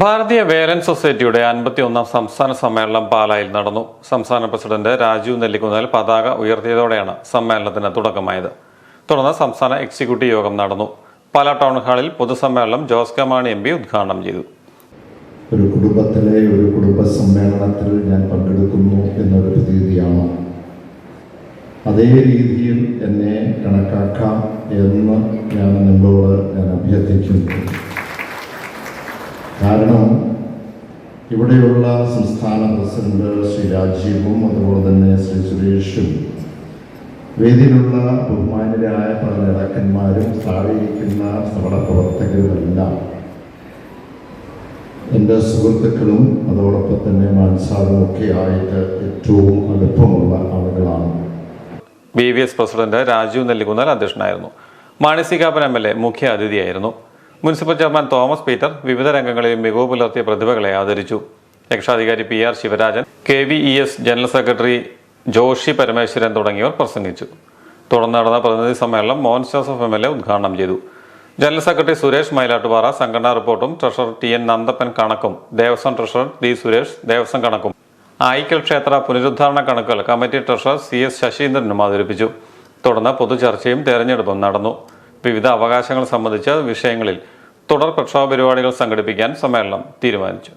ഭാരതീയ വേലൻ സൊസൈറ്റിയുടെ അൻപത്തിയൊന്നാം സംസ്ഥാന സമ്മേളനം പാലായിൽ നടന്നു. സംസ്ഥാന പ്രസിഡന്റ് രാജീവ് നെല്ലിക്കുന്നൽ പതാക ഉയർത്തിയതോടെയാണ് സമ്മേളനത്തിന് തുടക്കമായത്. തുടർന്ന് സംസ്ഥാന എക്സിക്യൂട്ടീവ് യോഗം നടന്നു. പാല ടൗൺ ഹാളിൽ പൊതുസമ്മേളനം Jose K Mani M P ഉദ്ഘാടനം ചെയ്തു. ഒരു കുടുംബത്തിലെ ഒരു കുടുംബ സമ്മേളനത്തിൽ ഞാൻ പങ്കെടുക്കുന്നു എന്നൊരു പ്രതീതിയാണ്. അതേ രീതിയിൽ എന്നെ കണക്കാക്കാം എന്ന് ഞാൻ നിങ്ങളോട് ഞാൻ അഭ്യർത്ഥിക്കുന്നു. ഇവിടെയുള്ള സംസ്ഥാന പ്രസിഡന്റ് ശ്രീ രാജീവും അതുപോലെ തന്നെ ശ്രീ സുരേഷും വേദിയിലുള്ള ബഹുമാനരായ പല നേതാക്കന്മാരും സ്ഥാപിക്കുന്ന സമട പ്രവർത്തകരുമെല്ലാം എന്റെ സുഹൃത്തുക്കളും അതോടൊപ്പം തന്നെ മാൻസാറും ഒക്കെ ആയിട്ട് ഏറ്റവും അടുപ്പമുള്ള ആളുകളാണ്. B V S president Rajeev Nellikunnal അധ്യക്ഷനായിരുന്നു. Mani C Kappan M L A മുഖ്യ അതിഥിയായിരുന്നു മുനിസിപ്പൽ ചെയർമാൻ തോമസ് പീറ്റർ വിവിധ രംഗങ്ങളിൽ മികവ് പുലർത്തിയ പ്രതിഭകളെ ആദരിച്ചു. രക്ഷാധികാരി P R Sivarajan K V E S general secretary Joshi Parameswaran തുടങ്ങിയവർ പ്രസംഗിച്ചു. തുടർന്ന് നടന്ന പ്രതിനിധി സമ്മേളനം Mohan Joseph M L A ഉദ്ഘാടനം ചെയ്തു. ജനറൽ സെക്രട്ടറി സുരേഷ് മൈലാട്ടുപാറ സംഘടനാ റിപ്പോർട്ടും ട്രഷറർ ടി എൻ നന്ദപ്പൻ കണക്കും ദേവസ്വം ട്രഷറർ ഡി സുരേഷ് ദേവസ്വം കണക്കും. ആയിക്കൽ ക്ഷേത്ര പുനരുദ്ധാരണ കണക്കുകൾ കമ്മിറ്റി ട്രഷറർ സി എസ് ശശീന്ദ്രനും അവതരിപ്പിച്ചു. തുടർന്ന് പൊതുചർച്ചയും തെരഞ്ഞെടുപ്പും നടന്നു. വിവിധ അവകാശങ്ങൾ സംബന്ധിച്ച വിഷയങ്ങളിൽ തുടർ പ്രക്ഷോഭ പരിപാടികൾ സംഘടിപ്പിക്കാൻ സമ്മേളനം തീരുമാനിച്ചു.